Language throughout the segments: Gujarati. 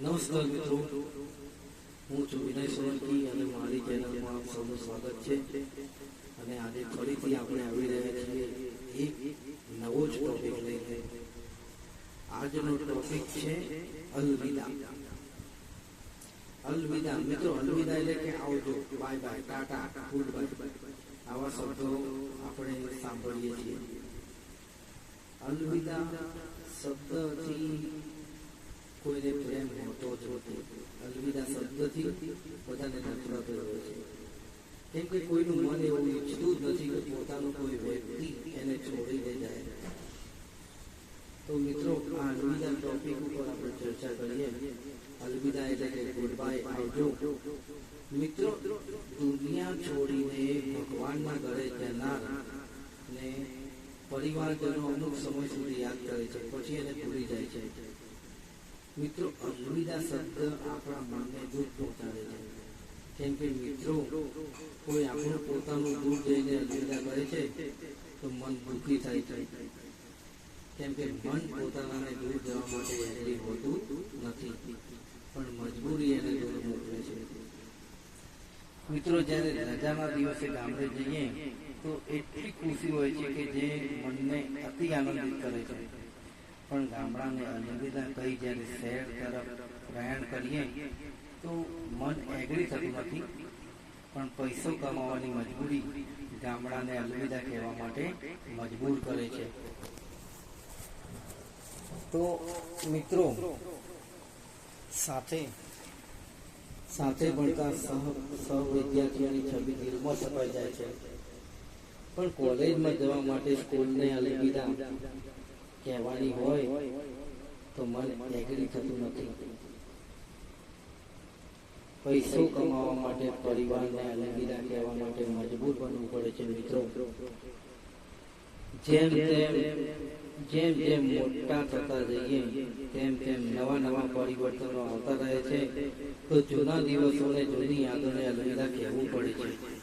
નમસ્કાર મિત્રો હું છું વિનય સોલંકી અને મારી ચેનલમાં સૌનું સ્વાગત છે અને આજે ફરીથી આપણે આવી રહ્યા છીએ એક નવો જ ટોપિક લઈને આજનો ટોપિક છે અલવિદા અલવિદા મિત્રો અલવિદા એટલે કે આવજો bye bye tata goodbye આવા શબ્દો આપણે સાંભળીએ છીએ અલવિદા શબ્દથી કોઈને પ્રેમ હોતો જ અલવિદા શબ્દથી બધાને નફરત હોય છે. કેમ કે કોઈનું મન એવું ઈચ્છતું નથી કે પોતાનું કોઈ વ્યક્તિ એને છોડીને જાય. તો મિત્રો, આ અલવિદા ટોપિક ઉપર આપણે ચર્ચા કરીએ. અલવિદા એટલે કે ગુડ બાય આવજો. મિત્રો, દુનિયા છોડીને ભગવાનના ઘરે જનાર ને પરિવારજનો અમુક સમય સુધી યાદ કરે છે. પછી એને ભૂલી જાય છે. મિત્રો અલવિદા શબ્દ આપણા મનને દુઃખ પહોંચાડે છે. કેમ કે મિત્રો, કોઈ આપણું પોતાનું દૂર જઈને અલવિદા કરે છે, તો મન દુઃખી થાય છે. કેમ કે મન પોતાનાને દૂર જવા માટે રહેલી હોતું નથી, પણ મજબૂરી એને દૂર મોકલે છે. મિત્રો, જ્યારે રજાના દિવસે ગામડે જઈએ, તો એટલી ખુશી હોય છે કે જે મનને અતિ આનંદિત કરે છે. પણ ગામડાને અલવિદા કહી જ્યારે શહેર તરફ પ્રયાણ કરીએ, તો મન એગ્રી થતું નથી. પણ પૈસો કમાવાની મજબૂરી ગામડાને અલવિદા કહેવા માટે મજબૂર કરે છે. તો મિત્રો, સાથે સાથે ભણતા સહ સહ વિદ્યાર્થીઓની છબી દિલમાં છપાઈ જાય છે. પણ કોલેજમાં જવા માટે સ્કૂલને અલવિદા કહેવાની હોય તો મન એગ્રી થતું નથી. પૈસો કમાવા માટે પરિવારને અલવિદા કહેવા માટે મજબૂર બનવું પડે છે મિત્રો. જેમ તેમ, જેમ જેમ મોટા થતા જઈએ, તેમ તેમ નવા નવા પરિવર્તનો આવતા રહે છે, તો જૂના દિવસોને જૂની યાદોને અલવિદા કહેવું પડે છે.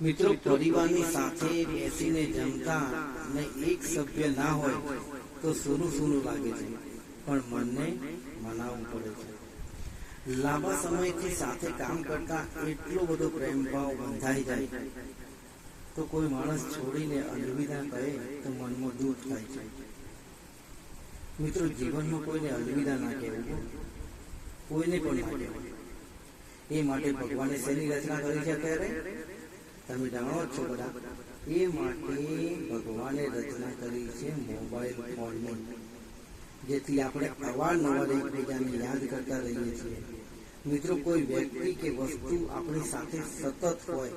મિત્રો, પરિવારની સાથે બેસીને જમતા અને એક સભ્ય ના હોય તો સૂનું સૂનું લાગે છે, પણ મનને મનાવવું પડે છે. લાંબા સમયથી સાથે કામ કરતા એટલો બધો પ્રેમ ભાવ બંધાઈ જાય. તો કોઈ માણસ છોડીને અલવિદા કહે તો મનમાં દુઃખ થાય છે. મિત્રો, જીવનમાં કોઈને અલવિદા ના કહેવું કોઈને પણ ના કહેવું એ માટે ભગવાને શેની રચના કરી છે અત્યારે? તમે જાણો છો બધા, એ માટે ભગવાને રચના કરી છે મોબાઈલ ફોનની, જેથી આપણે અવારનવાર એકબીજાને યાદ કરતા રહીએ છીએ. મિત્રો, કોઈ વ્યક્તિ કે વસ્તુ આપણી સાથે સતત હોય,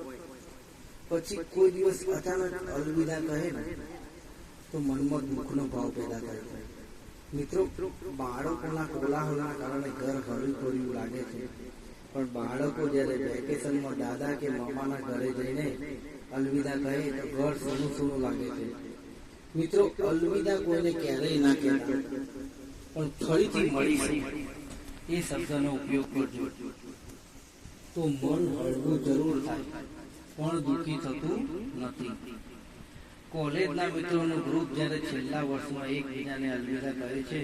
પછી કોઈ દિવસ અચાનક અલવિદા કહે ને, તો મનમાં દુઃખનો ભાવ પેદા થાય મિત્રો, બાળકોના કોલાહલના કારણે ઘર હળવું પડ્યું લાગે છે. પણ બાળકો જ્યારે વેકેશનમાં દાદા કે મામાના ઘરે જઈને અલવિદા કહે તો ઘર સૂનું સૂનું લાગે છે. મિત્રો, અલવિદા કોઈને ક્યારેય ના કહેતા. પણ ફરીથી મળીશું. એ શબ્દનો ઉપયોગ કરજો. તો મન હળવું જરૂર થાય, પણ દુઃખી થતું નથી. કોલેજના મિત્રોનું ગ્રુપ જ્યારે છેલ્લા વર્ષમાં એકબીજાને અલવિદા કહે છે,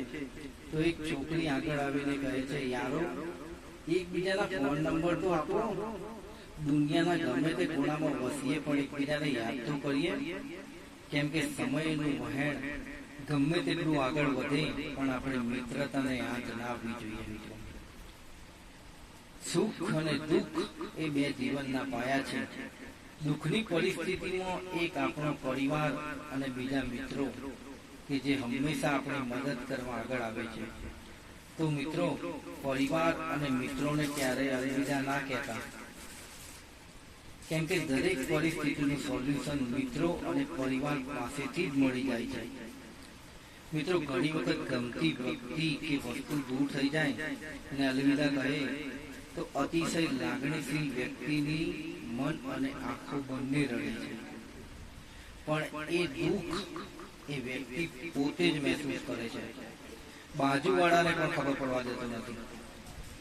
તો એક છોકરી આગળ આવીને કહે છે, યારો એકબીજાના ફોન નંબર તો આપો. દુનિયાના ગમે તે ખૂણામાં વસીએ પણ એકબીજાને યાદ તો કરીએ. કેમ કે સમયનું વહેણ ગમે તેટલું આગળ વધે, પણ આપણે મિત્રતાને યાદ ના આવવી જોઈએ સુખ અને દુઃખ એ બે જીવનના પાયા છે. દુઃખની પરિસ્થિતિમાં એક આપણો પરિવાર અને બીજા મિત્રો કે જે હંમેશા આપણી મદદ કરવા આગળ આવે છે. તો મિત્રો, પરિવાર અને મિત્રોને ક્યારેય અલવિદા ના કહેતા? કેમ કે દરેક પરિસ્થિતિનું સોલ્યુશન મિત્રો અને પરિવાર પાસેથી જ મળી જાય છે. મિત્રો, ઘણી વખત ગમતી વ્યક્તિ કે વસ્તુ દૂર થઈ જાય અને અલવિદા કહે, તો અતિશય લાગણીશીલ વ્યક્તિની મન અને આંખો બંને રડે છે. પણ એ દુઃખ એ વ્યક્તિ પોતે જ મહેસૂસ કરે છે. બાજુવાળાને પણ ખબર પડવા દેતો નથી.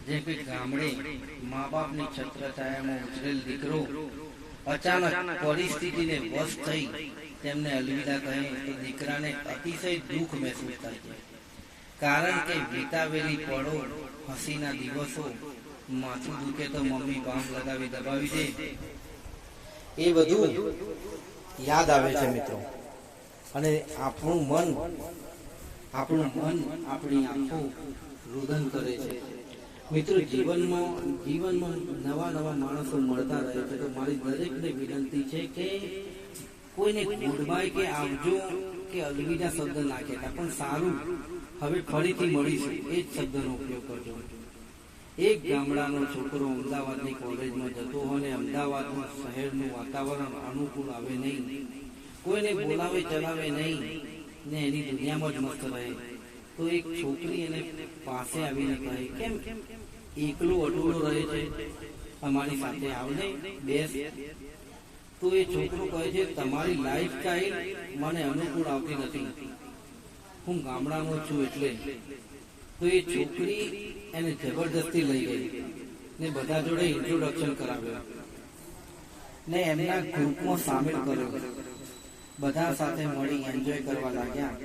જે કે ગામડે મા બાપની છત્રછાયામાં ઉછરેલ દીકરો અચાનક પરિસ્થિતિને વશ થઈ તેમને અલવિદા કહે તો દીકરાને અતિશય દુઃખ મહેસૂસ થાય છે. કારણ કે વિતાવેલી પળો હસીના દિવસો, માથું દુખે તો મમ્મી બામ લગાવી દબાવી દે. એ બધું યાદ આવે છે મિત્રો. અને આપણું મન આપણું મન આપણી આંખો રુદન કરે છે. મિત્રો, જીવનમાં જીવનમાં નવા નવા માણસો મળતા રહે છે. તો મારી દરેકને વિનંતી છે કે કોઈને ગુડબાય કે આવજો કે અલવિદા શબ્દ ના કહેતા. પણ સારું, હવે ફરીથી મળીશું. એ જ શબ્દનો ઉપયોગ કરજો. એક ગામડાનો છોકરો અમદાવાદની કોલેજમાં જતો હોય અને અમદાવાદનું શહેરનું વાતાવરણ અનુકૂળ આવે નહીં. કોઈને બોલાવે ચલાવે નહીં. ને એની દુનિયામાં જ મસ્ત રહે. તો એક છોકરી એને પાસે આવીને કહે, કેમ એકલું અટુલો રહે છે? અમારી સાથે આવને, બેસ. તો એ છોકરો કહે છે, તમારી લાઈફ સ્ટાઈલ મને અનુકૂળ આવતી નથી. હું ગામડાનો છું એટલે. તો એ છોકરી એને જબરદસ્તી લઈ ગઈ ને બધા જોડે ઇન્ટ્રોડક્શન કરાવ્યો. ને એમના ગ્રુપમાં સામેલ કર્યો. બધા સાથે મળી એન્જોય કરવા લાગ્યા.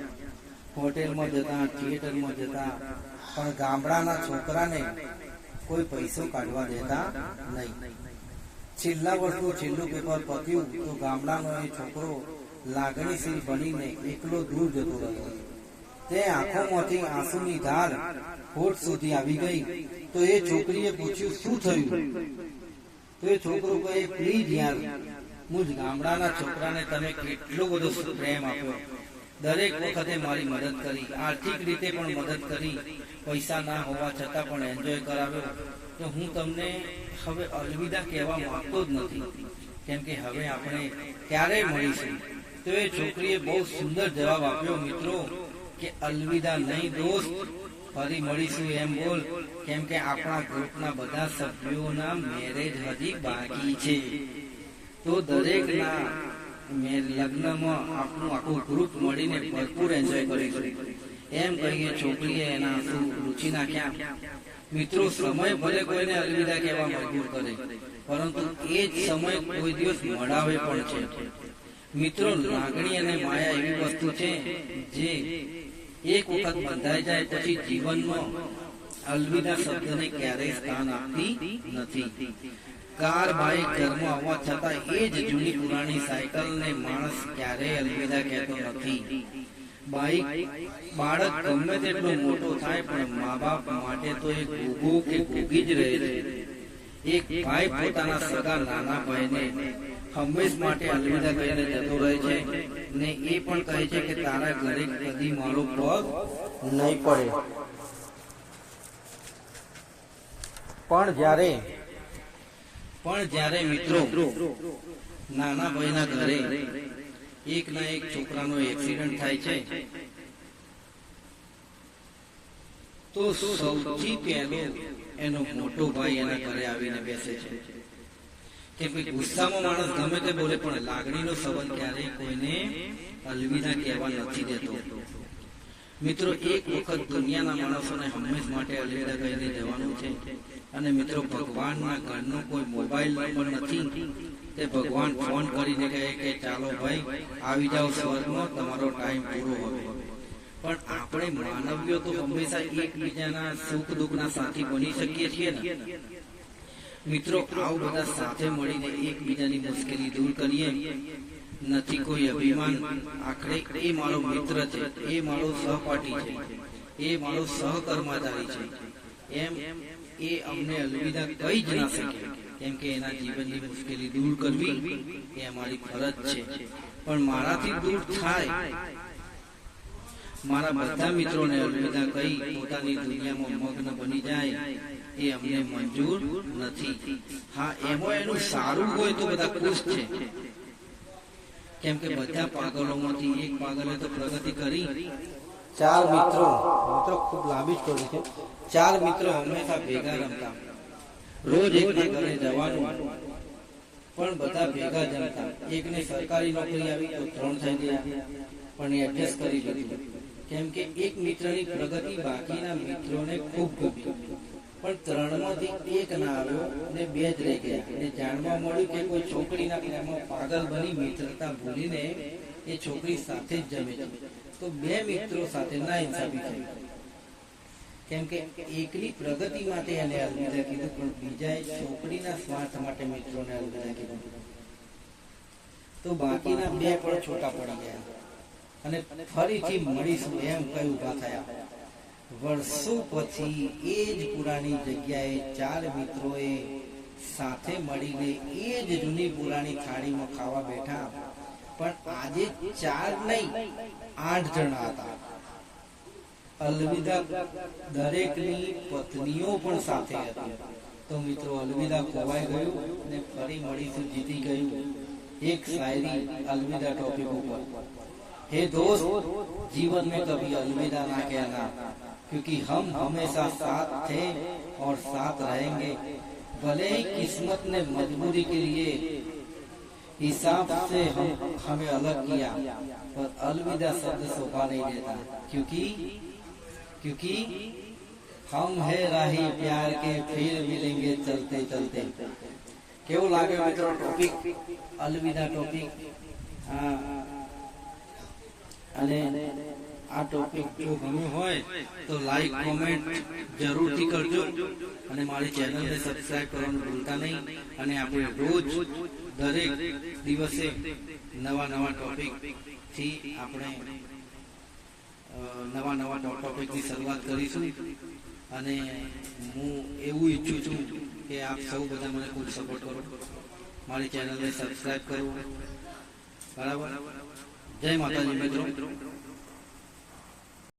હોટેલમાં જતા થિયેટરમાં જતા, પણ ગામડાના છોકરાને કોઈ પૈસો કાઢવા દેતા નહીં. છેલ્લા વર્ષનું છેલ્લું પેપર પત્યું તો ગામડાનો એ છોકરો લાગણીશીલ બનીને એકલો દૂર જતો રહ્યો. તે આંખોમાંથી આંસુની ધાર હોઠ સુધી આવી ગઈ. તો એ છોકરીએ પૂછ્યું, શું થયું? તો એ છોકરો કહે પ્લીઝ યાર મુજ ગામડાના છોકરાને તમે કેટલો બધો પ્રેમ આપ્યો દરેક વખતે મારી મદદ કરી, આર્થિક રીતે પણ મદદ કરી. પૈસા ના હોવા છતાં પણ એન્જોય કરાવ્યો. તો હું તમને હવે અલવિદા કહેવા માંગતો જ નથી. કેમ કે હવે આપણે ક્યારેય મળીશું? તો એ છોકરીએ બહુ સુંદર જવાબ આપ્યો, મિત્રો, કે અલવિદા નહીં દોસ્ત, ફરી મળીશું એમ બોલ. કેમ કે આપણા ગ્રુપના બધા સભ્યોના મેરેજ હજી બાકી છે. તો દરેકના લગ્નમાં આપણું આખું ગ્રુપ મળીને ભરપૂર એન્જોય કરીશું એમ કહીએ છોકરીએ એના આંસુ નાખ્યા. મિત્રો, સમય ભલે કોઈને અલવિદા કહેવા મજબૂર કરે, પરંતુ એ જ સમય કોઈ દિવસ મળાવે પણ છે. મિત્રો, લાગણી અને માયા એવી વસ્તુ છે જે એક વખત બંધાઈ જાય પછી જીવનમાં અલવિદા શબ્દને ક્યારેય સ્થાન આપતી નથી. કાર બાઈક ઘરમાં આવવા છતાં એ જ જૂની પુરાણી સાયકલને માણસ ક્યારેય અલવિદા કહેતો નથી. બાઈક બાળક ગમે તેટલો મોટો થાય, પણ મા બાપ માટે તો એ ગોગો કે ગોગી જ રહે છે. એક ભાઈ પોતાના સગા નાના ભાઈને હંમેશ માટે અલવિદા કહીને જતો રહે છે ને એ પણ કહે છે કે તારા ઘરે કદી મારો પગ નહીં પડે. પણ જ્યારે પણ જ્યારે મિત્રો નાના ભાઈના ઘરે એક ના એક છોકરાનો એક્સિડન્ટ થાય છે, તો સૌથી પહેલો એનો મોટો ભાઈ એના ઘરે આવીને બેસે છે. કેમ કે ગુસ્સામાં માણસ ગમે તે બોલે, પણ લાગણીનો સંબંધ ક્યારેય કોઈને અલવિદા કહેવા નથી દેતો. મિત્રો, એક વખત દુનિયાના માણસોને હંમેશ માટે અલવિદા કહીને જવાનું છે. અને મિત્રો, ભગવાનના ઘરનો કોઈ મોબાઈલ નંબર નથી. તે ભગવાન ફોન કરીને કહે કે, ચાલો ભાઈ, આવી જાઓ સ્વર્ગમાં, તમારો ટાઈમ પૂરો હોય. પણ આપણે માનવીઓ તો હંમેશા એકબીજાના સુખ દુઃખના સાથી બની શકીએ છીએ ને. મિત્રો, આવું બધા સાથે મળીને એકબીજાની મુશ્કેલી દૂર કરીએ. નથી કોઈ અભિમાન. આખરે એ મારો મિત્ર છે, એ મારો સહપાઠી છે, એ મારો સહકર્મચારી છે. એમ એ અમને અલવિદા કહી જ ના શકે, કેમ કે એના જીવનની મુશ્કેલી દૂર કરવી એ અમારી ફરજ છે. પણ મારાથી દૂર થાય. મારા બધા મિત્રોને અલવિદા કહી પોતાની દુનિયામાં મગ્ન બની જાય એ અમને મંજૂર નથી. હા, એમાં એનું સારું હોય તો બધા ખુશ છે. કેમ કે બધા પાગલોમાંથી એક પાગલે તો પ્રગતિ કરી. ચાર મિત્રો મિત્રો ખૂબ લાંબી સ્ટોરી છે. ચાર મિત્રો, હંમેશા ભેગા રમતા. રોજ એકના ઘરે જવાનું. પણ બધા ભેગા જમતા. એકને સરકારી નોકરી આવી તો ત્રણ થઈ ગયા. પણ એ એડજસ્ટ કરી લીધું. કેમ કે એક મિત્રની પ્રગતિ બાકીના મિત્રોને ખૂબ ગમી. પણ ત્રણમાંથી એક ના આવ્યો અને બે જ રહી ગયા ને જાણવા મળ્યું કે કોઈ છોકરીના પ્રેમમાં પાગલ બની મિત્રતા ભૂલીને એ છોકરી સાથે જ જમે છે. તો બે મિત્રો સાથે ના ઇન્સાફી થઈ. કેમ કે એકલી પ્રગતિ માટે એને અલવિદા કીધું, પણ બીજાએ છોકરીના સ્વાર્થ માટે મિત્રોને અલવિદા કીધું. તો બાકીના બે પણ છોટા પડી ગયા. અને ફરીથી મળીશું એમ કઈ ઊભા થયા. વર્ષો પછી એ જ પુરાણી જગ્યાએ ચાર મિત્રોએ સાથે મળીને એ જ જૂની પુરાણી થાળીમાં ખાવા બેઠા. પણ આજે ચાર નહીં, આઠ જણા હતા. અલવિદા દરેકની પત્નીઓ પણ સાથે હતી. તો મિત્રો, અલવિદા ખોવાઈ ગયું ને ફરી મળીશું જીતી ગયું. એક શાયરી અલવિદા ટોપિક ઉપર. હે દોસ્ત જીવન મેં કભી અલવિદા ના કહેના. क्योंकि हम हमेशा साथ थे और साथ रहेंगे भले ही किस्मत ने मजबूरी के लिए हिसाब से हम हमें अलग किया पर अलविदा शब्द शोभा नहीं देता क्योंकि क्योंकि हम है राही प्यार के फिर मिलेंगे चलते चलते કેવું લાગે મિત્રો ટોપિક અલવિદા ટોપિક હા અને આ ટોપિક જો ગમ્યું હોય તો લાઈક કોમેન્ટ જરૂરથી કરજો અને મારી ચેનલને સબસ્ક્રાઇબ કરવાનું ભૂલતા નહીં. અને આપણે રોજ, દરેક દિવસે નવા નવા ટોપિકથી આપણે નવા નવા ટોપિકની શરૂઆત કરીશું. અને હું એવું ઈચ્છું છું કે આપ સૌ બધા મને ખૂબ સપોર્ટ કરો. મારી ચેનલને સબસ્ક્રાઇબ કરો. બરાબર? જય માતાજી મિત્રો.